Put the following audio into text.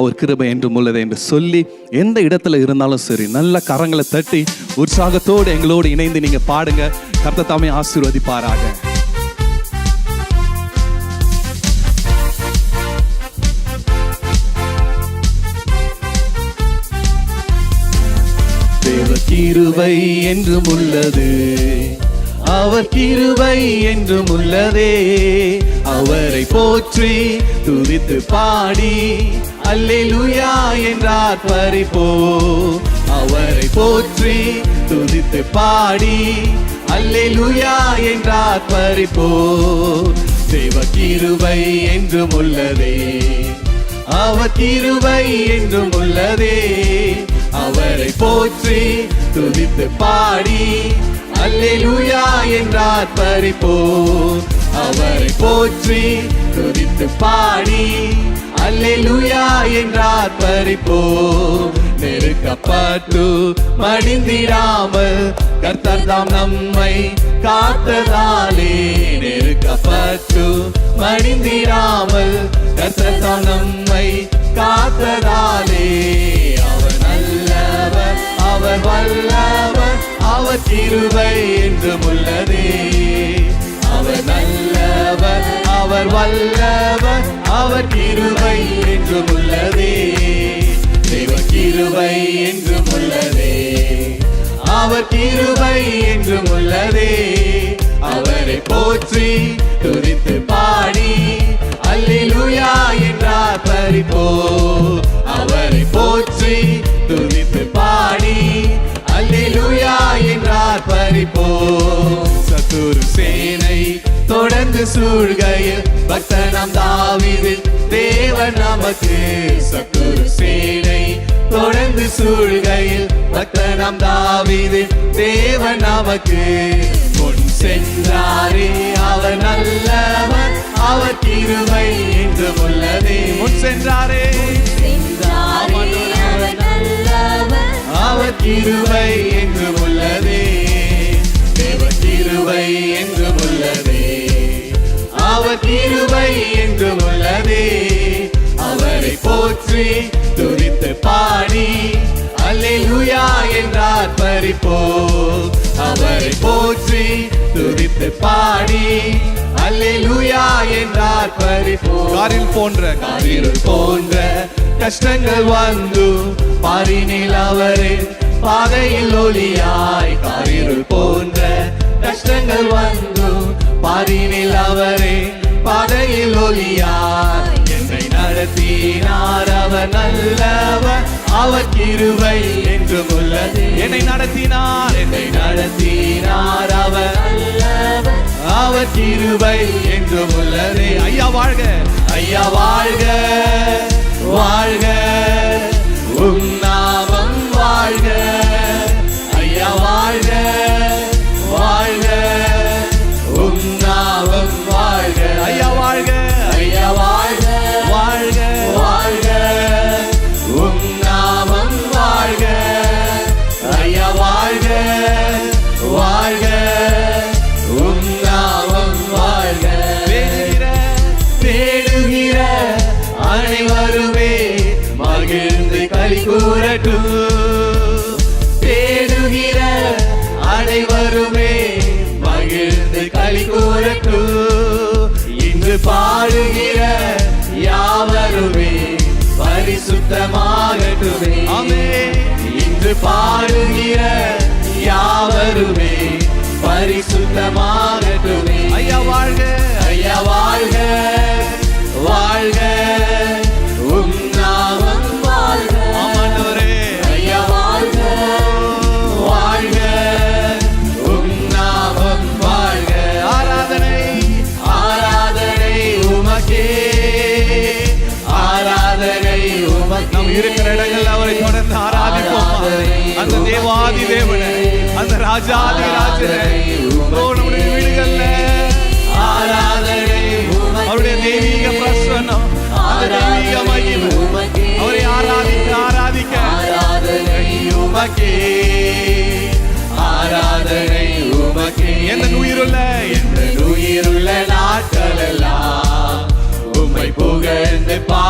அவர் கிருபை என்றும் உள்ளது என்று சொல்லி எந்த இடத்துல இருந்தாலும் சரி நல்ல கரங்களை தட்டி உற்சாகத்தோடு எங்களோடு இணைந்து நீங்க பாடுங்க. கர்த்த தாமே ஆசீர்வதிப்பாராக. தேவ கிருபை என்றும் உள்ளது. அவர் கிருபை என்றும் உள்ளதே. அவரை போற்றி துதித்து பாடி. அல்லேலூயா என்றார் பறிப்போ அவரை போற்றி துதித்து பாடி. அல்லேலூயா என்றார் பறிப்போ தேவ கிருவை என்றும் உள்ளதே. அவர் கிருவை என்றும் உள்ளதே. அவரை போற்றி துதித்து பாடி. அல்லேலூயா என்றார் பறிப்போ அவரை போற்றி துதித்து பாடி அல்லேலூயா என்றார் பறிப்போ. நெருக்கப்பட்டு மடிந்திடாமல் கர்த்தர் தாம் நம்மை காத்ததாலே. நெருக்கப்பட்டு மடிந்திடாமல் கர்த்தர் தாம் நம்மை காத்ததாலே. அவர் நல்லவர் அவர் வல்லவர் அவர் கிருபை என்றும் உள்ளதே. அவர் வல்லவர் அவர் கிருபை என்று உள்ளதே. தெய்வ கிருபை என்று உள்ளதே. அவர் கிருபை என்று உள்ளதே. அவரை போற்றி துதித்து பாடி அல்லிலுயா என்றார் பறிப்போ அவரை போற்றி துதித்து பாடி அல்லிலுயா என்றார் பறிப்போ சத்துரு சேனை தொடர்ந்து சூழ்கையில் பக்தனம் தாவிது தேவன் நமக்கு சத்துரு சேனை. தொடர்ந்து சூழ்கையில் பக்தனம் தாவிது தேவன் நமக்கு முன் சென்றாரே. அவர் நல்லவர் அவர் கிருபை என்று உள்ளதே. முன் சென்றாரே. அவர் கிருபை என்று கிருபை என்று உள்ளதே? அவரை போற்றி துதித்து பாடி அல்லேலூயா என்றார் பறிப்போ அவரை போற்றி துதித்து பாடி அல்லேலூயா என்றார் பறிப்போ காரில் போன்ற காரில் போன்ற கஷ்டங்கள் வந்து பாரினில் அவரே பாதையில் ஒளியாய் காரிருள் போன்ற கஷ்டங்கள் வந்து பாரினில் அவரே ஒளியாய் என்னை நடத்தினார் அவர் நல்லவர். அவர் கிருபை என்றும் உள்ளது. என்னை நடத்தினார். என்னை நடத்தினார் அவர் அவர் கிருபை என்றும் உள்ளது. ஐயா வாழ்க. ஐயா வாழ்க. வாழ்க. கூறட்டும் தேடுகிற அனைவருமே மகிழ்ந்து களி கூறட்டும் இன்று பாடுகிற யாவருமே பரிசுத்தமாகட்டுமே. இன்று பாடுகிற யாவருமே பரிசுத்தமாகட்டுமே. ஐயா வாழ்க. ஐயா வாழ்க. ராஜாதி ராஜனை ஓ, நம்முடைய வீடுகள்ல ஆராதனை உமக்கே. அவருடைய தெய்வீக பிரசன்னம் அந்த தெய்வீக மகிமை அவரை ஆராதிக்க ஆராதிக்க ஆராதனை உமக்கே ஆராதனை உமக்கே எந்த உயிருள்ள என்ற உயிருள்ள நாட்களெல்லாம் உம்மை புகழ்ந்து பாடிடுவே